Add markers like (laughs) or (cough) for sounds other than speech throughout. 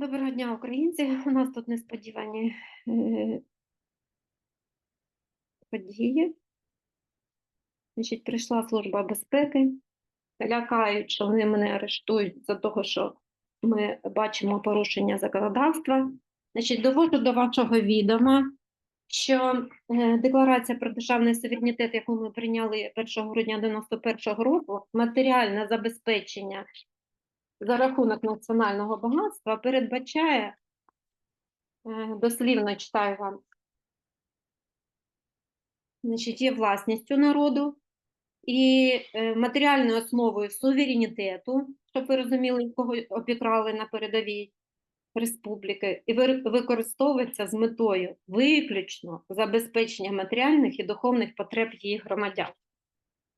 Доброго дня, українці. (laughs) У нас тут несподівані е, події. Значить, прийшла служба безпеки. Лякають, що вони мене арештують за того, що ми бачимо порушення законодавства. Значить, доводжу до вашого відома, що е, декларація про державний суверенітет, яку ми прийняли 1 грудня 91-го року, матеріальне забезпечення за рахунок національного багатства передбачає, е, дослівно читаю вам, значить, є власністю народу і е, матеріальною основою суверенітету, щоб ви розуміли, кого обікрали на передовій республіки, і використовується з метою виключно забезпечення матеріальних і духовних потреб її громадян.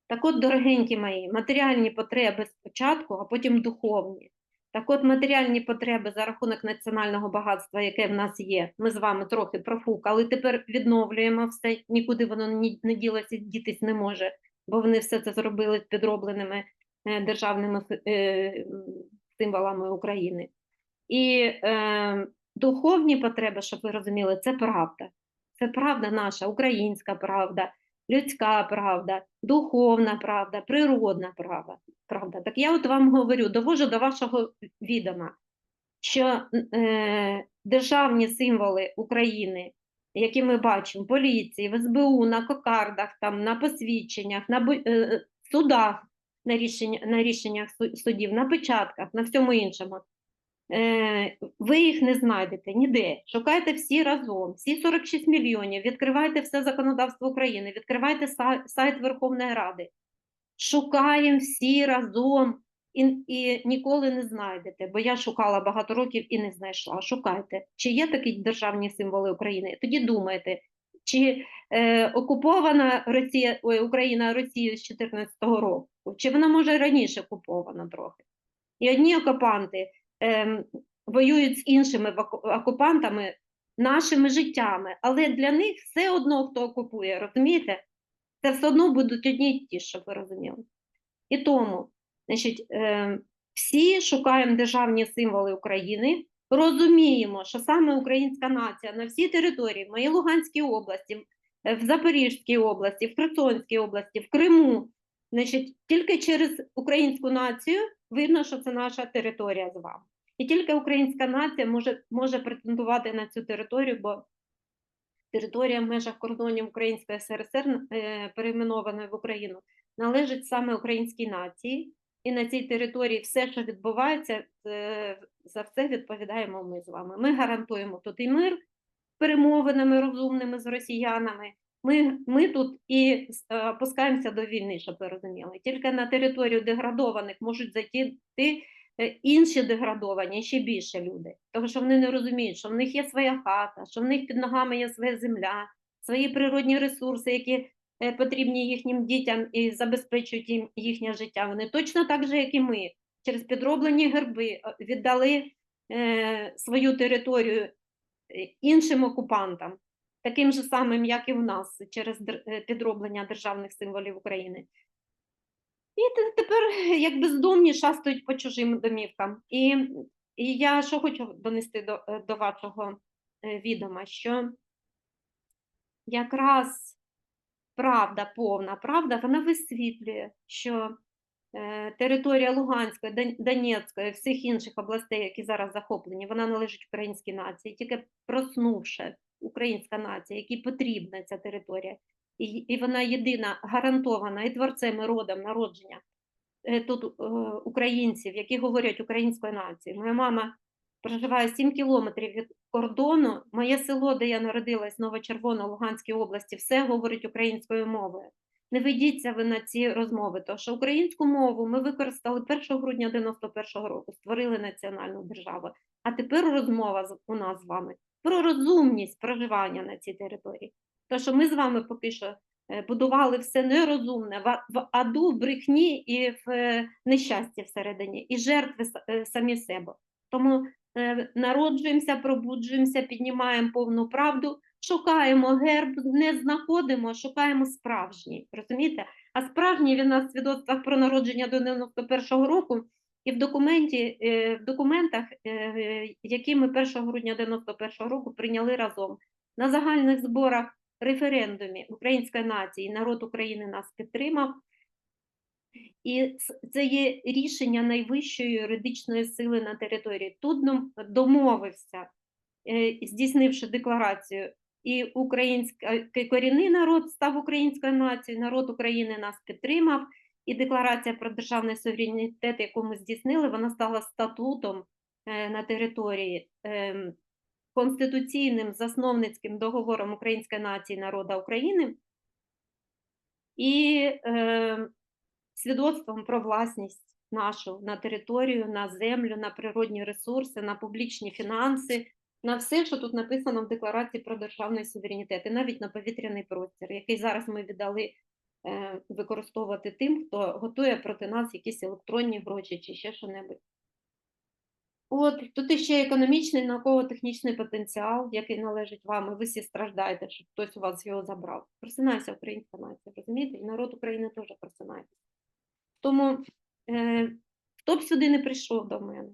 Так от, дорогенькі мої, матеріальні потреби спочатку, а потім духовні. Так от, матеріальні потреби за рахунок національного багатства, яке в нас є, ми з вами трохи профукали, тепер відновлюємо все, нікуди воно не ділося, дітись не може, бо вони все це зробили з підробленими е, державними е, символами України. І е, духовні потреби, щоб ви розуміли, це правда. Це правда наша, українська правда, людська правда, духовна правда, природна правда. правда. Так я от вам говорю, довожу до вашого відома, що е, державні символи України, які ми бачимо поліції, в СБУ, на кокардах, там, на посвідченнях, на бу- е, судах, на, рішення, на рішеннях су- судів, на печатках, на всьому іншому. Е, ви їх не знайдете ніде. Шукайте всі разом, всі 46 мільйонів, відкривайте все законодавство України, відкривайте сайт Верховної Ради. Шукаємо всі разом і, і ніколи не знайдете, бо я шукала багато років і не знайшла. Шукайте, чи є такі державні символи України. Тоді думайте, чи е, окупована Росія, ой, Україна Росією з 2014 року, чи вона може раніше окупована трохи. І одні окупанти воюють з іншими окупантами нашими життями, але для них все одно, хто окупує, розумієте? Це все одно будуть одні й ті, щоб ви розуміли. І тому, значить, ем, всі шукаємо державні символи України, розуміємо, що саме українська нація на всій території, в моїй Луганській області, в Запорізькій області, в Херсонській області, в Криму, значить, тільки через українську націю видно, що це наша територія з вами. І тільки українська нація може, може претендувати на цю територію, бо територія в межах кордонів Української СРСР, е, перейменованої в Україну, належить саме українській нації. І на цій території все, що відбувається, е, за все відповідаємо ми з вами. Ми гарантуємо тут і мир перемовинами розумними з росіянами. Ми, ми тут і е, опускаємося до війни, щоб ви розуміли. Тільки на територію деградованих можуть зайти е, інші деградовані, ще більше люди. Тому що вони не розуміють, що в них є своя хата, що в них під ногами є своя земля, свої природні ресурси, які е, потрібні їхнім дітям і забезпечують їм їхнє життя. Вони точно так же, як і ми, через підроблені герби е, віддали е, свою територію е, іншим окупантам, таким же самим, як і в нас, через е, підроблення державних символів України. І тепер, як бездомні, шастають по чужим домівкам. І, і я що хочу донести до, е, до вашого е, відома, що якраз правда, повна правда, вона висвітлює, що територія Луганської, Донецької, всіх інших областей, які зараз захоплені, вона належить українській нації, тільки проснувши українська нація, якій потрібна ця територія, і, і вона єдина гарантована і творцем, і родом народження е, тут е, українців, які говорять українською нацією. Моя мама проживає 7 кілометрів від кордону. Моє село, де я народилась, Новочервона, Луганській області, все говорить українською мовою. Не ведіться ви на ці розмови, тому що українську мову ми використали 1 грудня 91-го року, створили національну державу. А тепер розмова у нас з вами про розумність проживання на цій території. Тому що ми з вами поки що е, будували все нерозумне в, аду, в брехні і в е, нещасті всередині, і жертви е, самі себе. Тому народжуємося, пробуджуємося, піднімаємо повну правду, шукаємо герб, не знаходимо, шукаємо справжній. Розумієте? А справжній він в свідоцтвах про народження до 91-го року І в документі, е, в документах, е, які ми 1 грудня 91 року прийняли разом на загальних зборах референдумі української нації, народ України нас підтримав. І це є рішення найвищої юридичної сили на території. Тут домовився, е, здійснивши декларацію, і український корінний народ став українською нацією, народ України нас підтримав, і декларація про державний суверенітет, яку ми здійснили, вона стала статутом е, на території. ем, Конституційним засновницьким договором української нації народа України і е, свідоцтвом про власність нашу на територію, на землю, на природні ресурси, на публічні фінанси, на все, що тут написано в декларації про державний суверенітет, і навіть на повітряний простір, який зараз ми віддали використовувати тим, хто готує проти нас якісь електронні гроші чи ще що-небудь. От тут іще економічний науково-технічний потенціал, який належить вам, і ви всі страждаєте, що хтось у вас його забрав. Просинайся українська нація, розумієте? І народ України теж просинається. Тому е, хто б сюди не прийшов до мене,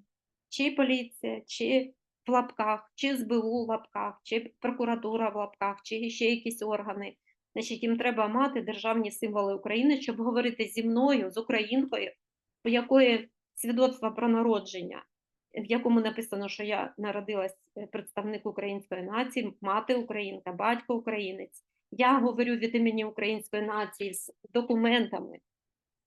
чи поліція, чи в лапках, чи СБУ в лапках, чи прокуратура в лапках, чи ще якісь органи. Значить, їм треба мати державні символи України, щоб говорити зі мною, з українкою, у якої свідоцтво про народження, в якому написано, що я народилась е, представник української нації, мати українка, батько українець. Я говорю від імені української нації з документами,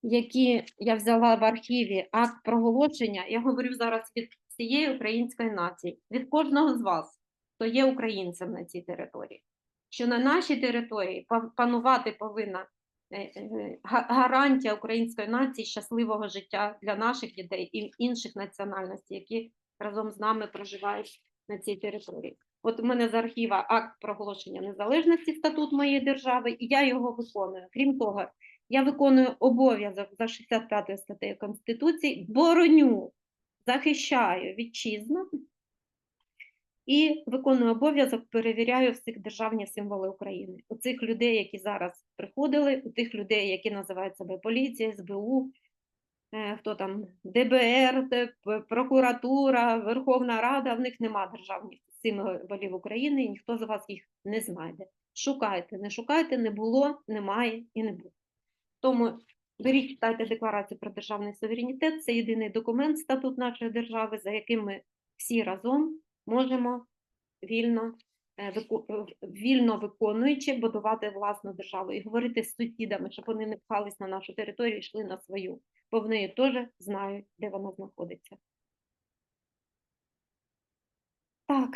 які я взяла в архіві, акт проголошення. Я говорю зараз від всієї української нації, від кожного з вас, хто є українцем на цій території. Що на нашій території панувати повинна е, е, га- гарантія української нації щасливого життя для наших дітей і інших національностей, які разом з нами проживають на цій території. От у мене з архіва акт проголошення незалежності статут моєї держави, і я його виконую. Крім того, я виконую обов'язок за 65 статтею Конституції, бороню, захищаю вітчизну і виконую обов'язок, перевіряю всіх державні символи України. У цих людей, які зараз приходили, у тих людей, які називають себе поліція, СБУ, е, хто там ДБР, прокуратура, Верховна Рада, в них нема державних символів України, і ніхто з вас їх не знайде. Шукайте, не шукайте, не було, немає і не буде. Тому беріть, читайте декларацію про державний суверенітет. Це єдиний документ, статут нашої держави, за яким ми всі разом можемо вільно, е, е, вільно виконуючи, будувати власну державу і говорити з сусідами, щоб вони не пхались на нашу територію і йшли на свою, бо вони теж знають, де вона знаходиться. Так,